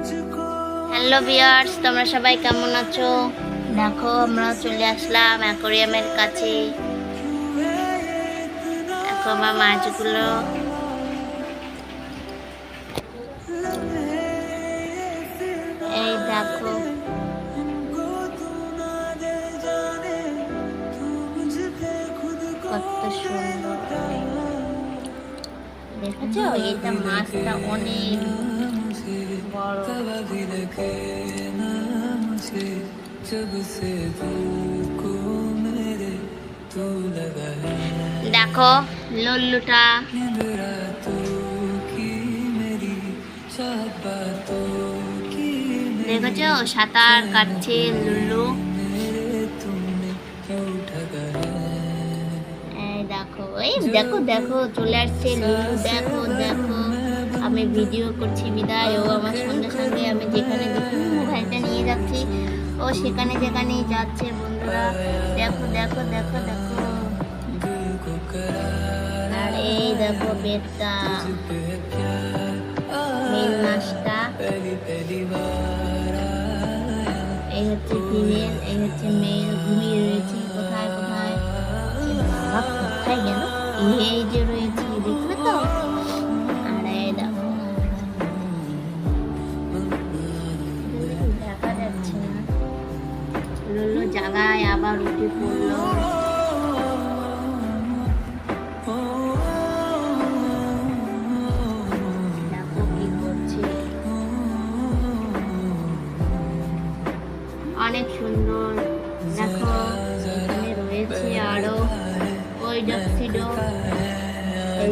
Hello বিয়ার্স তোমরা সবাই কেমন আছো? দেখো, আমরা চলে আসলাম অ্যাকোরিয়ামের কাছে। দেখো আমার মাছগুলো। এই দেখো। কত সুন্দর। দেখেছ এটা মাছটা অনেক जब से तुमको मेरे तू लगा है দেখো লল্লুটা नींद रातों की मेरी चाहत बातों की দেখেছো সাঁতার কাটছে লুল্লু मेरे तुमने क्यों ठगा है এই দেখো এই দেখো দেখো চলে আসছে লুলু দেখো দেখো আমি ভিডিও করছি, বিদায়। ও আমার সঙ্গে সঙ্গে আমি যেখানে মোবাইলটা নিয়ে যাচ্ছি। ও সেখানে যেখানেই যাচ্ছে, বন্ধুরা। দেখো দেখো দেখো দেখো। আর এই দেখো বেডটা মাছটা। এই হচ্ছে ফিমেল এই হচ্ছে মেল ঘুমিয়ে রয়েছে। কোথায় কোথায়? এই যে রয়েছে লুলু জায়গায় আবার উঠে পড়ল। অনেক সুন্দর। দেখো রয়েছে আরও ওই ডক্সিডো এই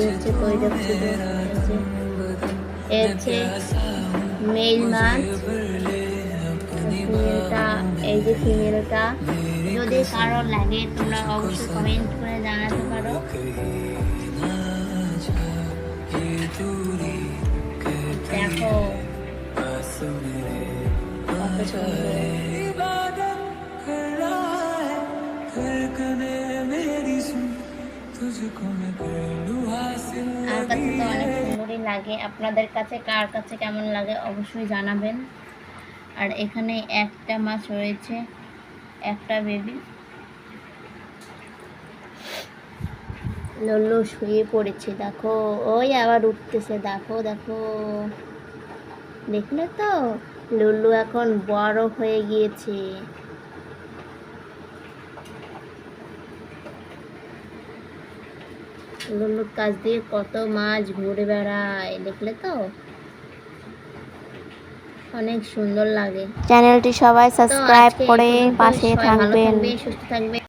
হচ্ছে মাছ। এই যে ফিমেলটা যদি কারোর লাগে, তোমরা অবশ্যই কমেন্ট করে জানাতে পারো। দেখো আমার কাছে তো অনেক সুন্দরই লাগে, আপনাদের কাছে কার কাছে কেমন লাগে অবশ্যই জানাবেন। আর এখানে একটা মাছ রয়েছে, একটা বেবি লল্লু শুয়ে পড়েছে, দেখো। ওই আবার উঠতেছে, দেখো দেখো। দেখলে তো? লুল্লু এখন বড় হয়ে গিয়েছে। লুল্লুর কাছ দিয়ে কত মাছ ঘুরে বেড়ায়, দেখলে তো? অনেক সুন্দর লাগে। চ্যানেলটি সবাই সাবস্ক্রাইব করে পাশে থাকবেন। সুস্থ থাকবে